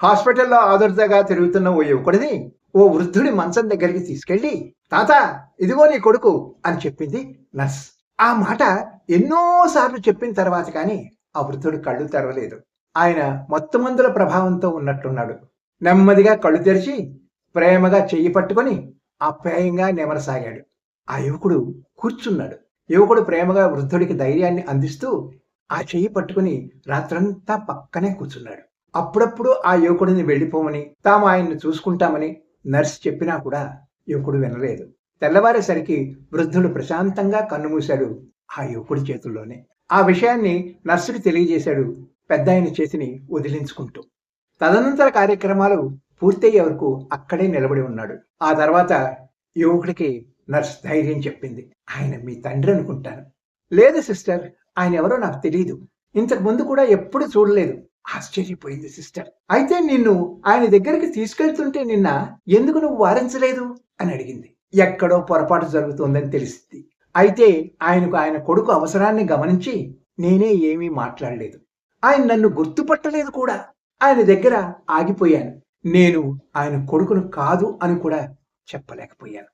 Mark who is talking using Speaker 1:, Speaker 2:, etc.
Speaker 1: హాస్పిటల్లో ఆదుర్దగా తిరుగుతున్న ఓ యువకుడిని ఓ వృద్ధుడి మంచం దగ్గరికి తీసుకెళ్ళి తాత ఇదిగో నీ కొడుకు అని చెప్పింది నర్స్. ఆ మాట ఎన్నోసార్లు చెప్పిన తర్వాత కానీ ఆ వృద్ధుడు కళ్ళు తెరవలేదు. ఆయన మొత్తం మందుల ప్రభావంతో ఉన్నట్టున్నాడు. నెమ్మదిగా కళ్ళు తెరిచి ప్రేమగా చెయ్యి పట్టుకొని అప్యాయంగా నెమరసాగాడు. ఆ యువకుడు కూర్చున్నాడు. యువకుడు ప్రేమగా వృద్ధుడికి ధైర్యాన్ని అందిస్తూ ఆ చెయ్యి పట్టుకుని రాత్రంతా పక్కనే కూర్చున్నాడు. అప్పుడప్పుడు ఆ యువకుడిని వెళ్ళిపోమని తాము ఆయన్ని చూసుకుంటామని నర్స్ చెప్పినా కూడా యువకుడు వినలేదు. తెల్లవారేసరికి వృద్ధుడు ప్రశాంతంగా కన్నుమూశాడు ఆ యువకుడి చేతుల్లోనే. ఆ విషయాన్ని నర్సుకి తెలియజేశాడు పెద్ద ఆయన చేతిని వదిలించుకుంటూ. తదనంతర కార్యక్రమాలు పూర్తయ్యే వరకు అక్కడే నిలబడి ఉన్నాడు. ఆ తర్వాత యువకుడికి నర్స్ ధైర్యం చెప్పింది. ఆయన మీ తండ్రి అనుకుంటాను. లేదు సిస్టర్ ఆయన ఎవరో నాకు తెలియదు ఇంతకు ముందు కూడా ఎప్పుడు చూడలేదు. ఆశ్చర్యపోయింది సిస్టర్. అయితే నిన్ను ఆయన దగ్గరికి తీసుకెళ్తుంటే నిన్న ఎందుకు నువ్వు వారించలేదు? అని అడిగింది. ఎక్కడో పొరపాటు జరుగుతోందని తెలిసింది. అయితే ఆయనకు ఆయన కొడుకు అవసరాన్ని గమనించి నేనే ఏమీ మాట్లాడలేదు. ఆయన నన్ను గుర్తుపట్టలేదు కూడా. ఆయన దగ్గర ఆగిపోయాను. నేను ఆయన కొడుకును కాదు అని కూడా చెప్పలేకపోయాను.